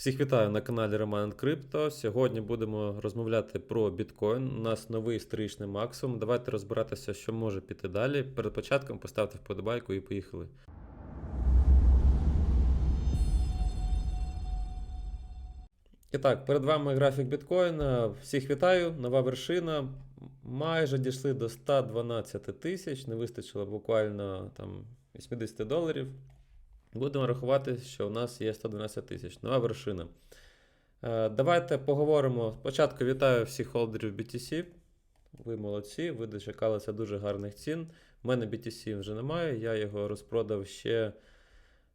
Всіх вітаю на каналі Роман Крипто. Сьогодні будемо розмовляти про біткоін. У нас новий історичний максимум. Давайте розбиратися, що може піти далі. Перед початком поставте вподобайку і поїхали. І так, перед вами графік біткоїна. Всіх вітаю, нова вершина. Майже дійшли до 112 тисяч, не вистачило буквально там 80 доларів. Будемо рахувати, що у нас є 112 тисяч. Нова вершина. Е, Давайте поговоримо. Спочатку вітаю всіх холдерів BTC. Ви молодці, ви дочекалися дуже гарних цін. У мене BTC вже немає, я його розпродав ще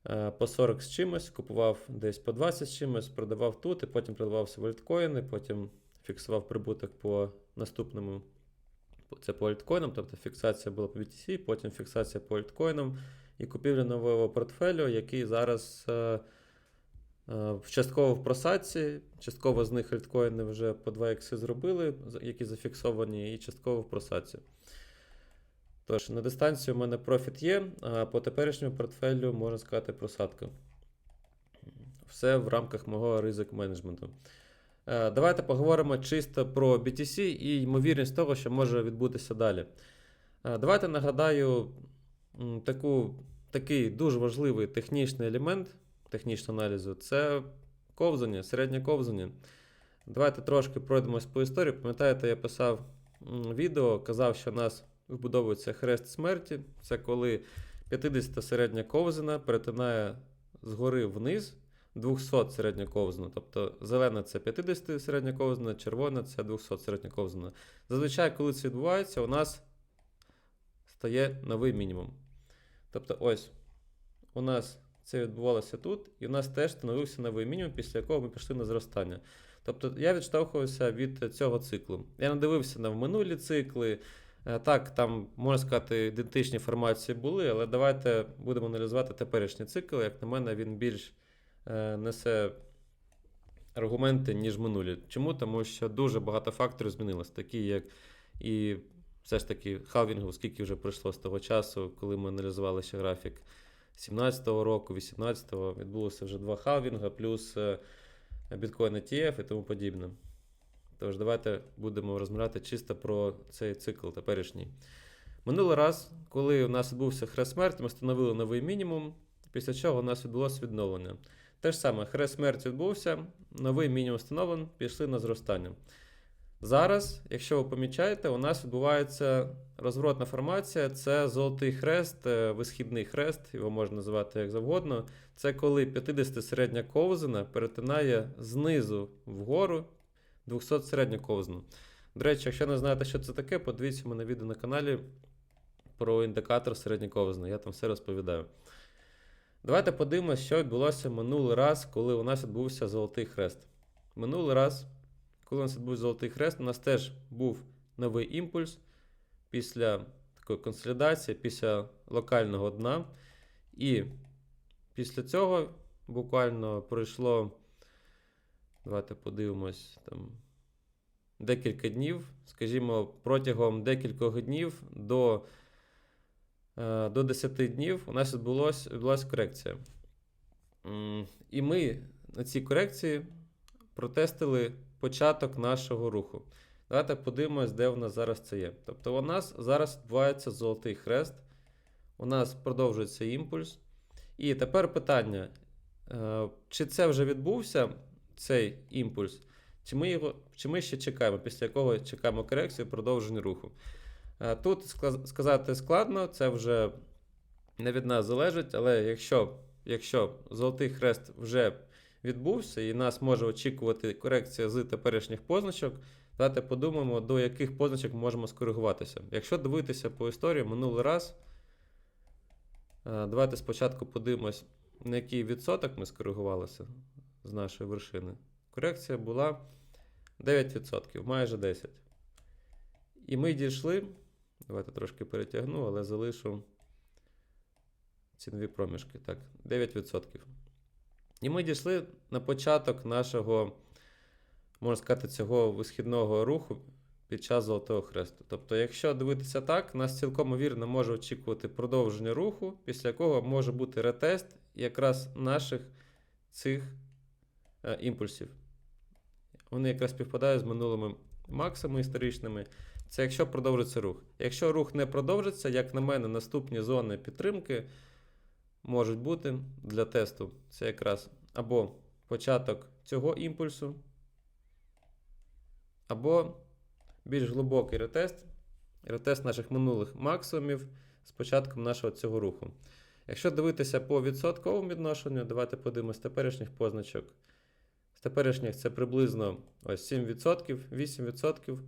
е, по 40 з чимось, купував десь по 20 з чимось, продавав тут, і потім продавався в альткоїни, потім фіксував прибуток по наступному. Це по альткоїнам, тобто фіксація була по BTC, потім фіксація по альткоїнам і купівля нового портфелю, який зараз е, е, частково в просадці, частково з них альткоїни вже по 2 ікси зробили, які зафіксовані, і частково в просадці. Тож, на дистанції у мене профіт є, а по теперішньому портфелю можна сказати просадка. Все в рамках мого ризик менеджменту. Е, Давайте поговоримо чисто про BTC і ймовірність того, що може відбутися далі. Е, Давайте нагадаю таку, такий дуже важливий технічний елемент технічного аналізу це ковзання, середнє ковзання. Давайте трошки пройдемось по історії. Пам'ятаєте, я писав відео, казав, що у нас вбудовується хрест смерті. Це коли 50 середня ковзана перетинає згори вниз 200 середня ковзана. Тобто зелена це 50 середня ковзана, червона це 200 середня ковзана. Зазвичай, коли це відбувається, у нас стає новий мінімум. Тобто, ось у нас це відбувалося тут, і у нас теж становився новий мінімум, після якого ми пішли на зростання. Тобто я відштовхувався від цього циклу. Я не дивився на минулі цикли. Е, Так, там, можна сказати, ідентичні формації були, але давайте будемо аналізувати теперішній цикл. Як на мене, він більш е, несе аргументи, ніж минулі. Чому? Тому що дуже багато факторів змінилось, такі як і все ж таки халвінгу, скільки вже пройшло з того часу, коли ми аналізували ще графік 17-го року, 18-го, відбулося вже два халвінга, плюс е, біткоін ETF і тому подібне. Тож, давайте будемо розмовляти чисто про цей цикл теперішній. Минулий раз, коли у нас відбувся хрест смерті, ми встановили новий мінімум, після чого у нас відбулося відновлення. Те ж саме, хрест смерті відбувся, новий мінімум встановлений, пішли на зростання. Зараз, якщо ви помічаєте, у нас відбувається розворотна формація, це золотий хрест, е, висхідний хрест, його можна називати як завгодно. Це коли 50 середня ковзана перетинає знизу вгору 200 середню ковзану. До речі, якщо не знаєте, що це таке, подивіться мене відео на каналі про індикатор середньої ковзани. Я там все розповідаю. Давайте подивимося, що відбулося минулий раз, коли у нас відбувся золотий хрест. Минулий раз, коли у нас відбувся золотий хрест, у нас теж був новий імпульс після такої консолідації, після локального дна. І після цього буквально пройшло. Давайте подивимось там декілька днів, скажімо, протягом декількох днів до, е, до 10 днів у нас відбулася корекція. І ми на цій корекції протестили початок нашого руху. Давайте подивимось, де у нас зараз це є. Тобто, у нас зараз відбувається золотий хрест, у нас продовжується імпульс. І тепер питання: е, чи це вже відбувся цей імпульс, чи ми, його, чи ми ще чекаємо, після якого чекаємо корекцію продовження руху. Е, Тут сказати складно, це вже не від нас залежить, але якщо, якщо золотий хрест вже відбувся і нас може очікувати корекція з теперішніх позначок, давайте подумаємо, до яких позначок можемо скоригуватися. Якщо дивитися по історії минулий раз, е, давайте спочатку подивимось, на який відсоток ми скоригувалися з нашої вершини. Корекція була 9%, майже 10%. І ми дійшли. Давайте трошки перетягну, але залишу цінові проміжки. Так, 9%. І ми дійшли на початок нашого, можна сказати, цього висхідного руху під час Золотого Хресту. Тобто, якщо дивитися так, нас цілком вірно може очікувати продовження руху, після якого може бути ретест якраз наших цих е, імпульсів. Вони якраз співпадають з минулими максимумами історичними. Це якщо продовжиться рух. Якщо рух не продовжиться, як на мене, наступні зони підтримки можуть бути для тесту. Це якраз або початок цього імпульсу, або більш глибокий ретест, ретест наших минулих максимумів з початком нашого цього руху. Якщо дивитися по відсотковому відношенню, давайте подивимося з теперішніх позначок. З теперішніх це приблизно ось 7%, 8%.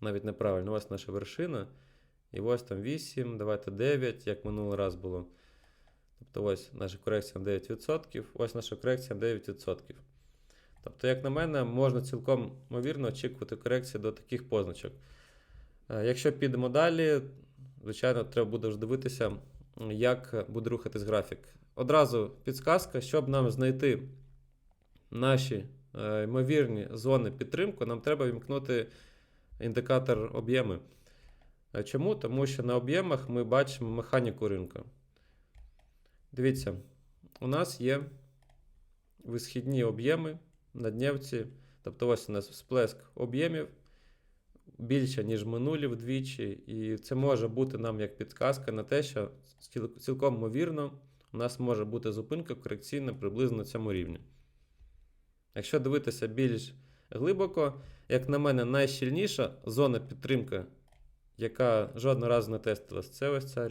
Навіть неправильно, ось наша вершина. І ось там 8, давайте 9, як минулий раз було. Тобто ось наша корекція на 9%, ось наша корекція на 9%. Тобто, як на мене, можна цілком ймовірно очікувати корекції до таких позначок. Е, Якщо підемо далі, звичайно, треба буде вже дивитися, як буде рухатись графік. Одразу підсказка, щоб нам знайти наші е, ймовірні зони підтримки, нам треба вімкнути індикатор об'єми. Е, Чому? Тому що на об'ємах ми бачимо механіку ринку. Дивіться, у нас є висхідні об'єми на днівці. Тобто ось у нас всплеск об'ємів більше, ніж минулі вдвічі. І це може бути нам як підказка на те, що цілком ймовірно у нас може бути зупинка корекційна приблизно на цьому рівні. Якщо дивитися більш глибоко, як на мене, найщільніша зона підтримки, яка жодного разу не тестилась, це ось ця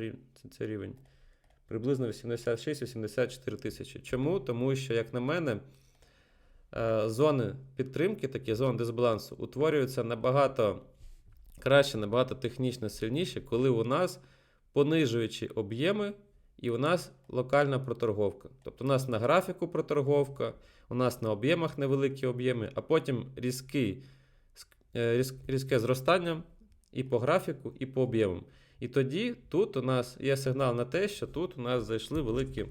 рівень. Приблизно 86-84 тисячі. Чому? Тому що, як на мене, е, зони підтримки, такі зони дисбалансу, утворюються набагато краще, набагато технічно сильніше, коли у нас понижуючі об'єми і у нас локальна проторговка. Тобто у нас на графіку проторговка, у нас на об'ємах невеликі об'єми, а потім різкий, е, різ- різке зростання і по графіку, і по об'ємам. І тоді тут у нас є сигнал на те, що тут у нас зайшли великі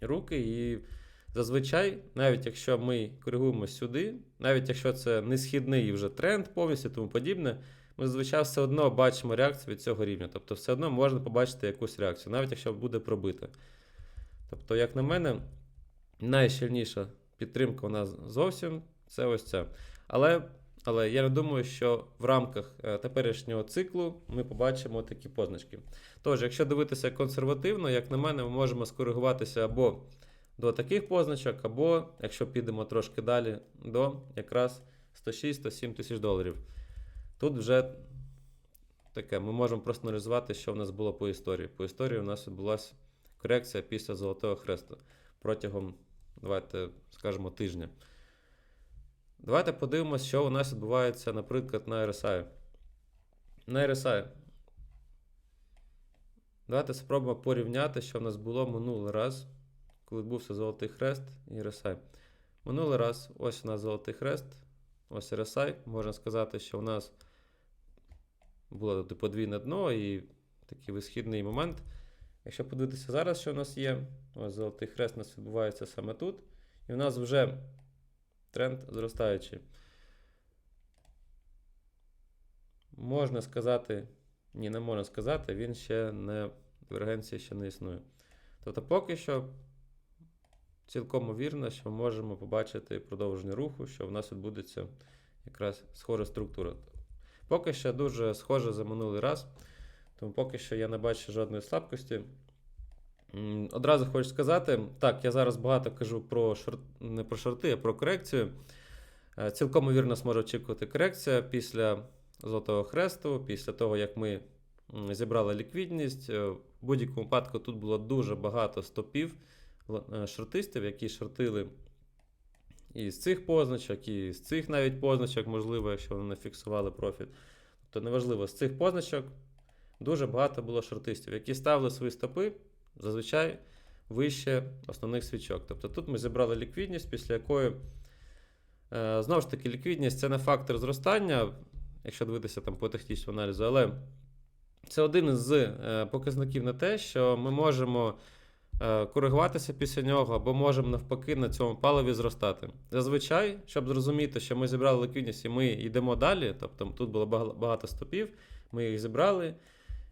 руки, і зазвичай, навіть якщо ми коригуємо сюди, навіть якщо це не східний вже тренд повністю тому подібне, ми зазвичай все одно бачимо реакцію від цього рівня. Тобто, все одно можна побачити якусь реакцію, навіть якщо буде пробита. Тобто, як на мене, найщільніша підтримка у нас зовсім це ось ця. Але, але я думаю, що в рамках е, теперішнього циклу ми побачимо такі позначки. Тож, якщо дивитися консервативно, як на мене, ми можемо скоригуватися або до таких позначок, або, якщо підемо трошки далі, до якраз 106-107 тисяч доларів. Тут вже таке, ми можемо проаналізувати, що в нас було по історії. По історії у нас відбулася корекція після Золотого Хресту протягом, давайте скажемо, тижня. Давайте подивимося, що у нас відбувається, наприклад, на RSI. На RSI. Давайте спробуємо порівняти, що в нас було минулий раз, коли відбувся Золотий Хрест і RSI. Минулий раз, ось у нас Золотий Хрест, ось RSI. Можна сказати, що у нас було тут подвійне дно і такий висхідний момент. Якщо подивитися зараз, що у нас є, ось Золотий Хрест у нас відбувається саме тут. І у нас вже тренд зростаючий. Можна сказати, ні, не можна сказати, він ще не, дивергенція ще не існує. Тобто, поки що цілком ймовірно, що ми можемо побачити продовження руху, що в нас відбудеться якраз схожа структура. Поки що дуже схоже за минулий раз, тому поки що я не бачу жодної слабкості. Одразу хочу сказати, так, я зараз багато кажу про шорт, не про шорти, а про корекцію. Е, Цілком ймовірно зможе очікувати корекція після Золотого Хресту, після того, як ми зібрали ліквідність. Е, В будь-якому випадку тут було дуже багато стопів е, шортистів, які шортили і з цих позначок, і з цих навіть позначок, можливо, якщо вони не фіксували профіт. Тобто неважливо, з цих позначок дуже багато було шортистів, які ставили свої стопи зазвичай вище основних свічок. Тобто тут ми зібрали ліквідність, після якої, е, знову ж таки, ліквідність це не фактор зростання, якщо дивитися там по технічному аналізу, але це один із е, показників на те, що ми можемо е, коригуватися після нього, або можемо навпаки на цьому паливі зростати. Зазвичай, щоб зрозуміти, що ми зібрали ліквідність і ми йдемо далі, тобто тут було багато стопів, ми їх зібрали.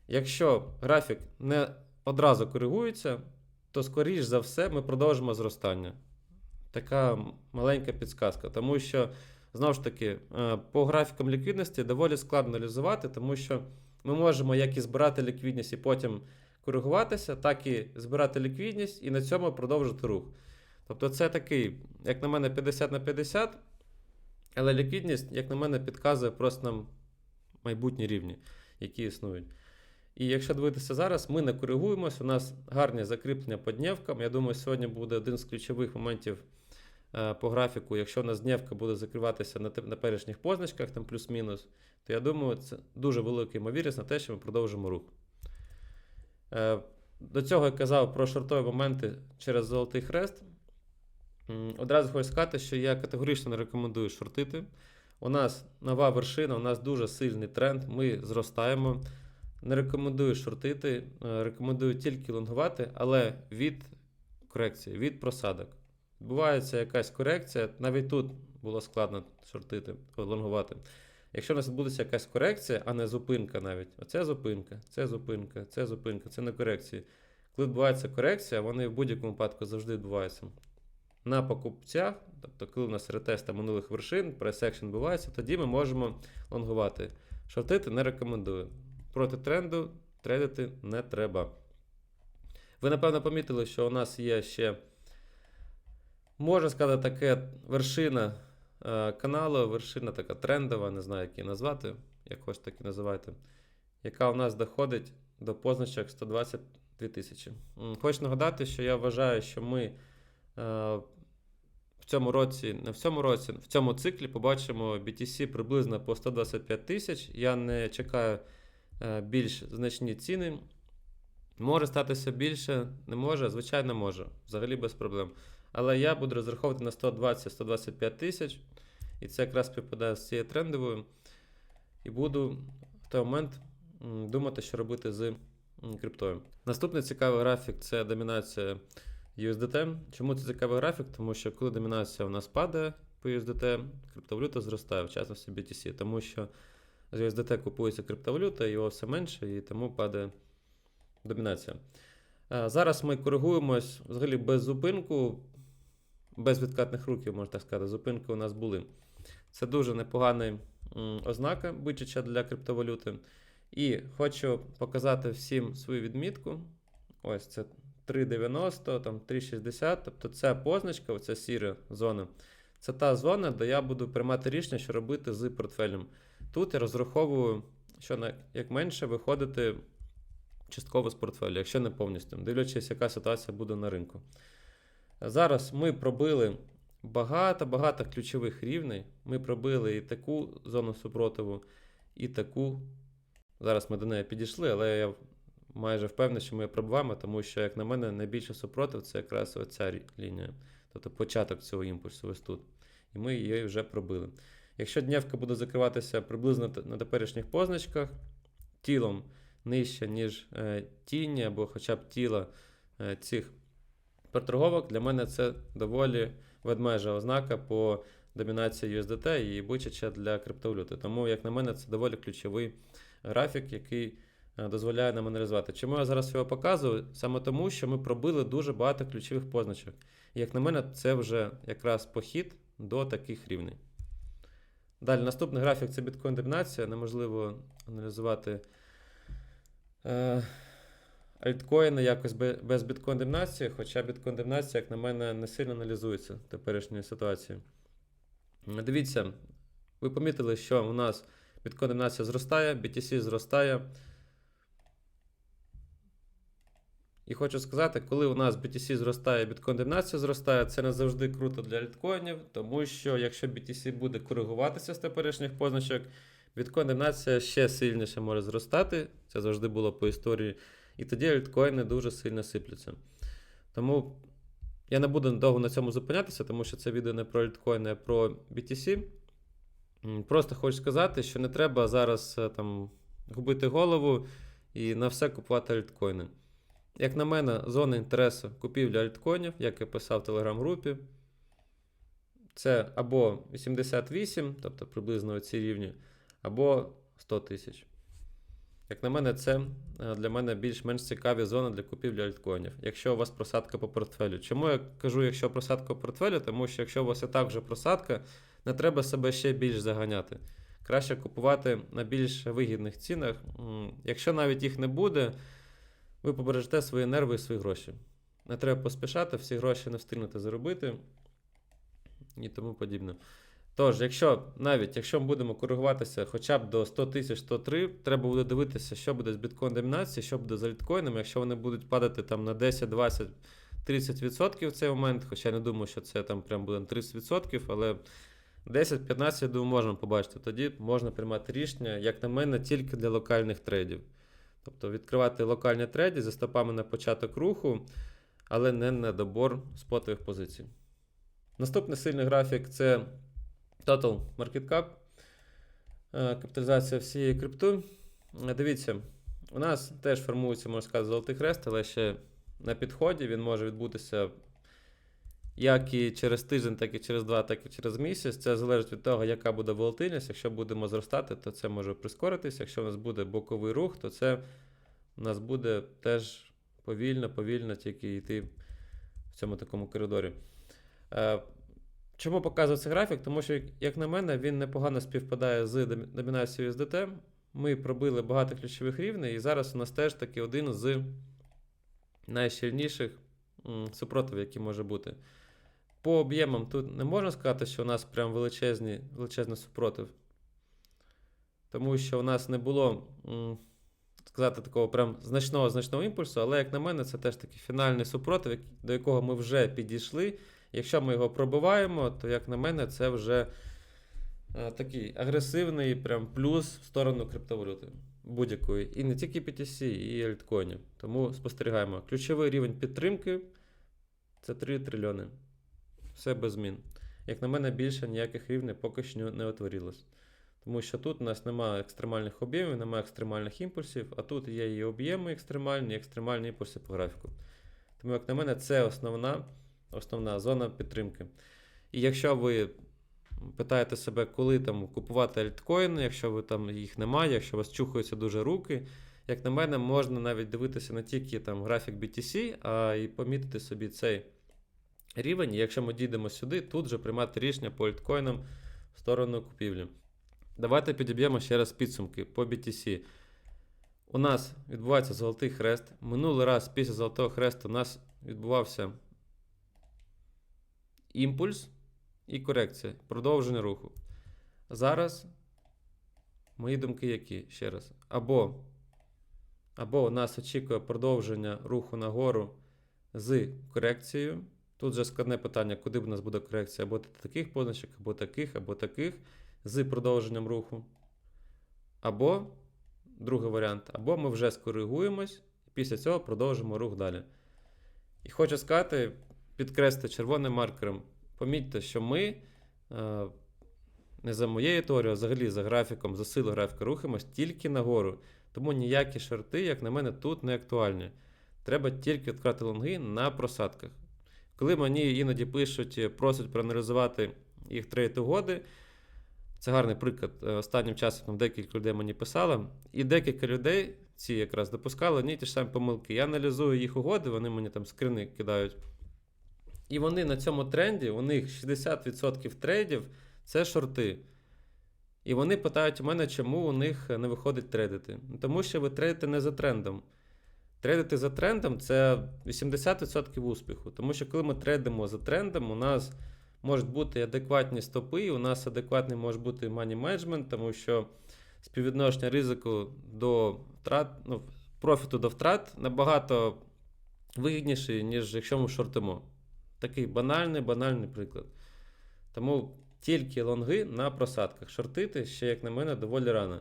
Якщо графік не одразу коригується, то скоріш за все ми продовжимо зростання. така маленька підсказка, тому що, знову ж таки, е, по графікам ліквідності доволі складно аналізувати, тому що ми можемо як і збирати ліквідність і потім коригуватися, так і збирати ліквідність і на цьому продовжити рух. Тобто це такий, як на мене, 50 на 50, але ліквідність, як на мене, підказує просто нам майбутні рівні, які існують. І якщо дивитися зараз, ми не коригуємось, у нас гарні закріплення по днівкам. Я думаю, сьогодні буде один з ключових моментів е, по графіку. Якщо у нас днівка буде закриватися на, те- на перешніх позначках, там плюс-мінус, то я думаю, це дуже велика ймовірність на те, що ми продовжимо рух. Е, До цього я казав про шортові моменти через золотий хрест. Одразу хочу сказати, що я категорично не рекомендую шортити. У нас нова вершина, у нас дуже сильний тренд, ми зростаємо. Не рекомендую шортити, е, рекомендую тільки лонгувати, але від корекції, від просадок. Відбувається якась корекція, навіть тут було складно шортити, лонгувати. Якщо у нас відбудеться якась корекція, а не зупинка навіть, оце зупинка, це зупинка, це зупинка, це не корекції. Коли відбувається корекція, вони в будь-якому випадку завжди відбуваються. На покупцях, тобто, коли у нас ретест минулих вершин, прайс-екшн відбувається, тоді ми можемо лонгувати. Шортити не рекомендую. Проти тренду трейдити не треба. Ви, напевно, помітили, що у нас є ще, можна сказати, таке вершина е, каналу, вершина така трендова, не знаю, як її назвати, як так і називайте, яка у нас доходить до позначок 122 тисячі. Хочу нагадати, що я вважаю, що ми е, в цьому році, не в цьому році, в цьому циклі побачимо BTC приблизно по 125 тисяч. Я не чекаю більш значні ціни. Може статися більше, не може, звичайно, може. Взагалі без проблем. Але я буду розраховувати на 120-125 тисяч. І це якраз співпадає з цією трендовою. І буду в той момент думати, що робити з криптою. Наступний цікавий графік це домінація USDT. Чому це цікавий графік? Тому що коли домінація у нас падає по USDT, криптовалюта зростає, в частності BTC, тому що з USDT купується криптовалюта, його все менше, і тому падає домінація. Е, Зараз ми коригуємось взагалі без зупинку, без відкатних рухів, можна так сказати. Зупинки у нас були. Це дуже непогана ознака бичача для криптовалюти. І хочу показати всім свою відмітку. Ось це 3,90, там 3,60. Тобто це позначка, оця сіра зона. Це та зона, де я буду приймати рішення, що робити з портфелем. Тут я розраховую, що на як менше виходити частково з портфелю, якщо не повністю, дивлячись, яка ситуація буде на ринку. Зараз ми пробили багато-багато ключових рівней. Ми пробили і таку зону супротиву, і таку. Зараз ми до неї підійшли, але я майже впевнений, що ми пробуваємо, тому що, як на мене, найбільше супротив це якраз оця лінія. Тобто початок цього імпульсу ось тут. І ми її вже пробили. Якщо днівка буде закриватися приблизно на теперішніх позначках, тілом нижче, ніж е, тіні, або хоча б тіла е, цих переторговок, для мене це доволі ведмежа ознака по домінації USDT і бичача для криптовалюти. Тому, як на мене, це доволі ключовий графік, який е, дозволяє нам аналізувати. Чому я зараз його показую? Саме тому, що ми пробили дуже багато ключових позначок. І як на мене, це вже якраз похід до таких рівней. Далі, наступний графік це біткоін домінація. Неможливо аналізувати е, альткоїни якось бе- без біткоін домінації, хоча біткоін домінація, як на мене, не сильно аналізується в теперішньої ситуації. Дивіться, ви помітили, що у нас біткоін домінація зростає, BTC зростає. І хочу сказати, коли у нас BTC зростає, біткоін домінація зростає, це не завжди круто для альткоїнів, тому що якщо BTC буде коригуватися з теперішніх позначок, біткоін ще сильніше може зростати. Це завжди було по історії. І тоді альткоїни дуже сильно сипляться. Тому я не буду довго на цьому зупинятися, тому що це відео не про альткоїни, а про BTC. Просто хочу сказати, що не треба зараз е, там губити голову і на все купувати альткоїни. Як на мене, зона інтересу купівля альткоїнів, як я писав в телеграм-групі, це або 88, тобто приблизно ці рівні, або 100 тисяч. Як на мене, це е, для мене більш-менш цікаві зони для купівлі альткоїнів. Якщо у вас просадка по портфелю. Чому я кажу, якщо просадка по портфелю? Тому що якщо у вас і так вже просадка, не треба себе ще більш заганяти. Краще купувати на більш вигідних цінах. Якщо навіть їх не буде, ви побережете свої нерви і свої гроші. Не треба поспішати, всі гроші не встигнете заробити і тому подібне. Тож, якщо навіть якщо ми будемо коригуватися хоча б до 100 тисяч 103, треба буде дивитися, що буде з біткоін домінації, що буде з альткоїнами. Якщо вони будуть падати там на 10, 20, 30% в цей момент, хоча я не думаю, що це там прям буде на 30%, але 10-15, я думаю, можемо побачити. Тоді можна приймати рішення, як на мене, тільки для локальних трейдів. Тобто відкривати локальні треді за стопами на початок руху, але не на добор спотових позицій. Наступний сильний графік це Total Market Cap, е, капіталізація всієї крипти. Е, Дивіться, у нас теж формується, можна сказати, золотий хрест, але ще на підході він може відбутися як і через тиждень, так і через два, так і через місяць. Це залежить від того, яка буде волатильність. Якщо будемо зростати, то це може прискоритись. Якщо у нас буде боковий рух, то це у нас буде теж повільно, повільно тільки йти в цьому такому коридорі. Е, Чому показую цей графік? Тому що, як на мене, він непогано співпадає з домінацією SDT. Ми пробили багато ключових рівней, і зараз у нас теж таки один з найщільніших м, супротивів, які може бути. По об'ємам тут не можна сказати, що у нас прям величезні, величезний супротив. Тому що у нас не було, сказати, такого прям значного значного імпульсу, але, як на мене, це теж такий фінальний супротив, до якого ми вже підійшли. Якщо ми його пробиваємо, то, як на мене, це вже е, такий агресивний прям плюс в сторону криптовалюти будь-якої. І не тільки PTC, і альткоїнів. Тому спостерігаємо. Ключовий рівень підтримки це 3 трильйони. Все без змін. Як на мене, більше ніяких рівнів поки що не утворилось. Тому що тут у нас немає екстремальних об'ємів, немає екстремальних імпульсів, а тут є і об'єми екстремальні, і екстремальні імпульси по графіку. Тому, як на мене, це основна, основна зона підтримки. І якщо ви питаєте себе, коли там купувати альткоїни, якщо ви там їх немає, якщо у вас чухаються дуже руки, як на мене, можна навіть дивитися не тільки там графік BTC, а й помітити собі цей рівень. І якщо ми дійдемо сюди, тут же приймати рішення по альткоїнам в сторону купівлі. Давайте підіб'ємо ще раз підсумки по BTC. У нас відбувається золотий хрест. Минулий раз після золотого хресту у нас відбувався імпульс і корекція, продовження руху. Зараз мої думки які? Ще раз. Або, або нас очікує продовження руху нагору з корекцією. Тут же складне питання, куди б у нас буде корекція, або таких позначок, або таких, або таких, з продовженням руху. Або, другий варіант, або ми вже скоригуємось, після цього продовжимо рух далі. І хочу сказати, підкреслити червоним маркером, помітьте, що ми е, не за моєю теорією, а взагалі за графіком, за силу графіка рухаємось тільки нагору. Тому ніякі шорти, як на мене, тут не актуальні. Треба тільки відкривати лонги на просадках. Коли мені іноді пишуть, е, просять проаналізувати їх трейд угоди, це гарний приклад. Е, Останнім часом там декілька людей мені писало, і декілька людей ці якраз допускали одні ті ж самі помилки. Я аналізую їх угоди, вони мені там скрини кидають. І вони на цьому тренді, у них 60% трейдів це шорти. І вони питають у мене, чому у них не виходить трейдити. Тому що ви трейдите не за трендом. Трейдити за трендом це 80% успіху. Тому що коли ми трейдимо за трендом, у нас можуть бути адекватні стопи, у нас адекватний може бути money management, тому що співвідношення ризику до втрат, ну, профіту до втрат набагато вигідніше, ніж якщо ми шортимо. Такий банальний, банальний приклад. Тому тільки лонги на просадках. Шортити ще, як на мене, доволі рано.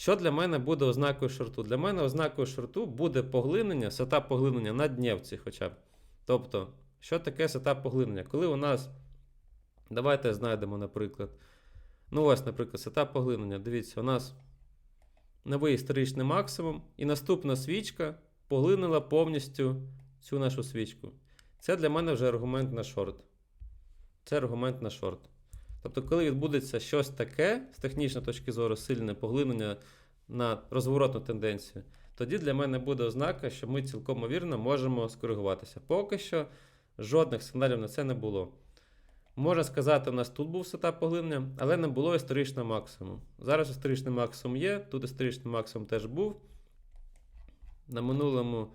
Що для мене буде ознакою шорту? Для мене ознакою шорту буде поглинення, сетап поглинення на днівці хоча б. Тобто, що таке сетап поглинення? Коли у нас, давайте знайдемо, наприклад. Ну, ось, наприклад, сетап поглинення. Дивіться, у нас новий історичний максимум, і наступна свічка поглинила повністю цю нашу свічку. Це для мене вже аргумент на шорт. Це аргумент на шорт. Тобто, коли відбудеться щось таке з технічної точки зору, сильне поглинення на розворотну тенденцію, тоді для мене буде ознака, що ми цілком ймовірно можемо скоригуватися. Поки що жодних сигналів на це не було. Можна сказати, у нас тут був сетап поглинення, але не було історичного максимуму. Зараз історичний максимум є, тут історичний максимум теж був. На минулому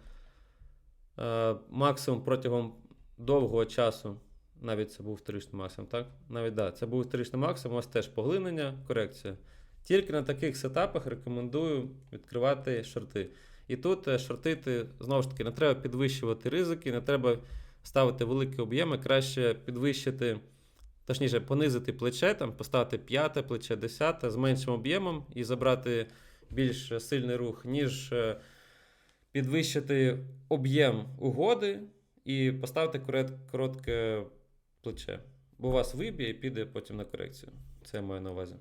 е, максимум протягом довгого часу, навіть це був історичний максимум, так? Навіть да, це був історичний максимум, у вас теж поглинення, корекція. Тільки на таких сетапах рекомендую відкривати шорти. І тут е, шортити, знову ж таки, не треба підвищувати ризики, не треба ставити великі об'єми, краще підвищити, точніше, понизити плече, там, поставити п'яте плече, десяте з меншим об'ємом і забрати більш сильний рух, ніж е, підвищити об'єм угоди і поставити корот- коротке плече. Бо вас виб'є і піде потім на корекцію. Це я маю на увазі.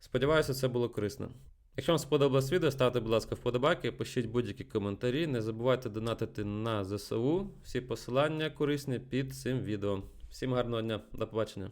Сподіваюся, це було корисно. Якщо вам сподобалось відео, ставте, будь ласка, вподобайки, пишіть будь-які коментарі. Не забувайте донатити на ЗСУ. Всі посилання корисні під цим відео. Всім гарного дня, до побачення.